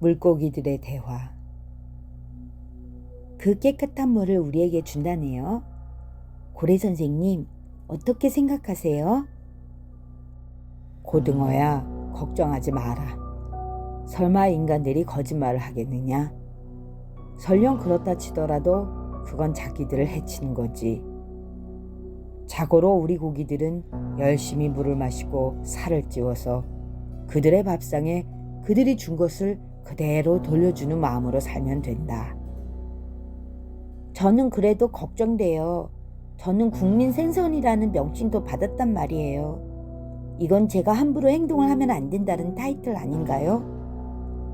물고기들의 대화. 그 깨끗한 물을 우리에게 준다네요. 고래 선생님, 어떻게 생각하세요? 고등어야, 걱정하지 마라. 설마 인간들이 거짓말을 하겠느냐? 설령 그렇다 치더라도 그건 자기들을 해치는 거지. 자고로 우리 고기들은 열심히 물을 마시고 살을 찌워서 그들의 밥상에 그들이 준 것을 그대로 돌려주는 마음으로 살면 된다. 저는 그래도 걱정돼요. 저는 국민 생선이라는 명칭도 받았단 말이에요. 이건 제가 함부로 행동을 하면 안 된다는 타이틀 아닌가요?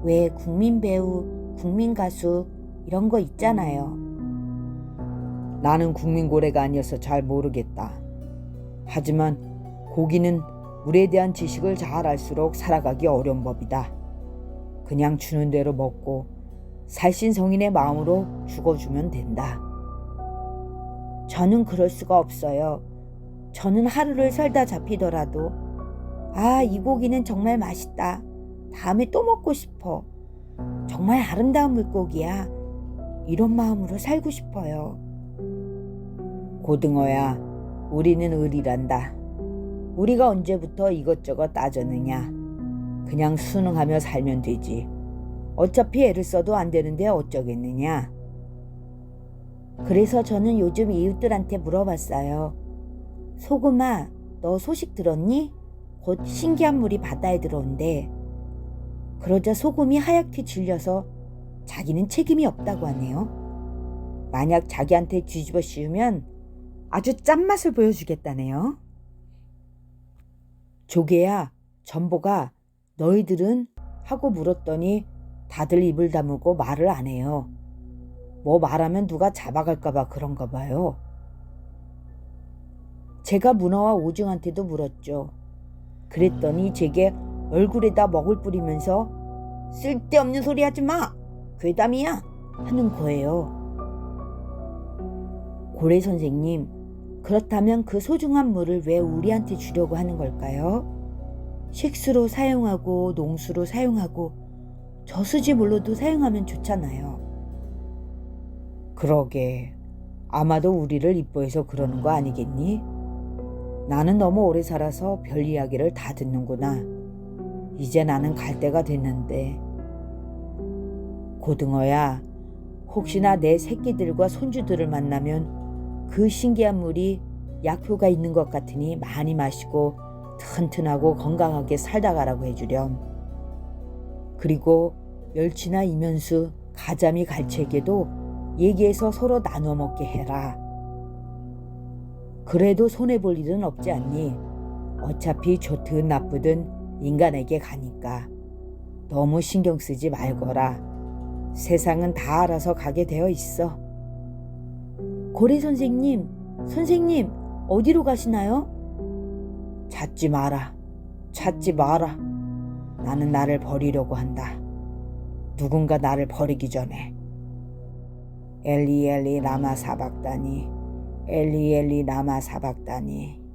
왜 국민 배우, 국민 가수 이런 거 있잖아요. 나는 국민 고래가 아니어서 잘 모르겠다. 하지만 고기는 물에 대한 지식을 잘 알수록 살아가기 어려운 법이다. 그냥 주는 대로 먹고 살신 성인의 마음으로 죽어주면 된다. 저는 그럴 수가 없어요. 저는 하루를 살다 잡히더라도 아, 이 고기는 정말 맛있다. 다음에 또 먹고 싶어. 정말 아름다운 물고기야. 이런 마음으로 살고 싶어요. 고등어야, 우리는 을이란다. 우리가 언제부터 이것저것 따졌느냐. 그냥 순응하며 살면 되지. 어차피 애를 써도 안 되는데 어쩌겠느냐. 그래서 저는 요즘 이웃들한테 물어봤어요. 소금아, 너 소식 들었니? 곧 신기한 물이 바다에 들어온대. 그러자 소금이 하얗게 질려서 자기는 책임이 없다고 하네요. 만약 자기한테 뒤집어 씌우면 아주 짠맛을 보여주겠다네요. 조개야, 전보가 너희들은 하고 물었더니 다들 입을 다물고 말을 안 해요. 뭐 말하면 누가 잡아갈까봐 그런가 봐요. 제가 문어와 오징한테도 물었죠. 그랬더니 제게 얼굴에다 먹을 뿌리면서 쓸데없는 소리 하지 마! 괴담이야! 하는 거예요. 고래 선생님, 그렇다면 그 소중한 물을 왜 우리한테 주려고 하는 걸까요? 식수로 사용하고 농수로 사용하고 저수지 물로도 사용하면 좋잖아요. 그러게. 아마도 우리를 이뻐해서 그러는 거 아니겠니? 나는 너무 오래 살아서 별 이야기를 다 듣는구나. 이제 나는 갈 때가 됐는데. 고등어야, 혹시나 내 새끼들과 손주들을 만나면 그 신기한 물이 약효가 있는 것 같으니 많이 마시고 튼튼하고 건강하게 살다 가라고 해주렴. 그리고 멸치나 이면수, 가자미 갈채에게도 얘기해서 서로 나눠 먹게 해라. 그래도 손해볼 일은 없지 않니? 어차피 좋든 나쁘든 인간에게 가니까. 너무 신경 쓰지 말거라. 세상은 다 알아서 가게 되어 있어. 고래 선생님, 선생님, 어디로 가시나요? 찾지 마라. 찾지 마라. 나는 나를 버리려고 한다. 누군가 나를 버리기 전에. 엘리 엘리 라마 사박다니 엘리 엘리 라마 사박다니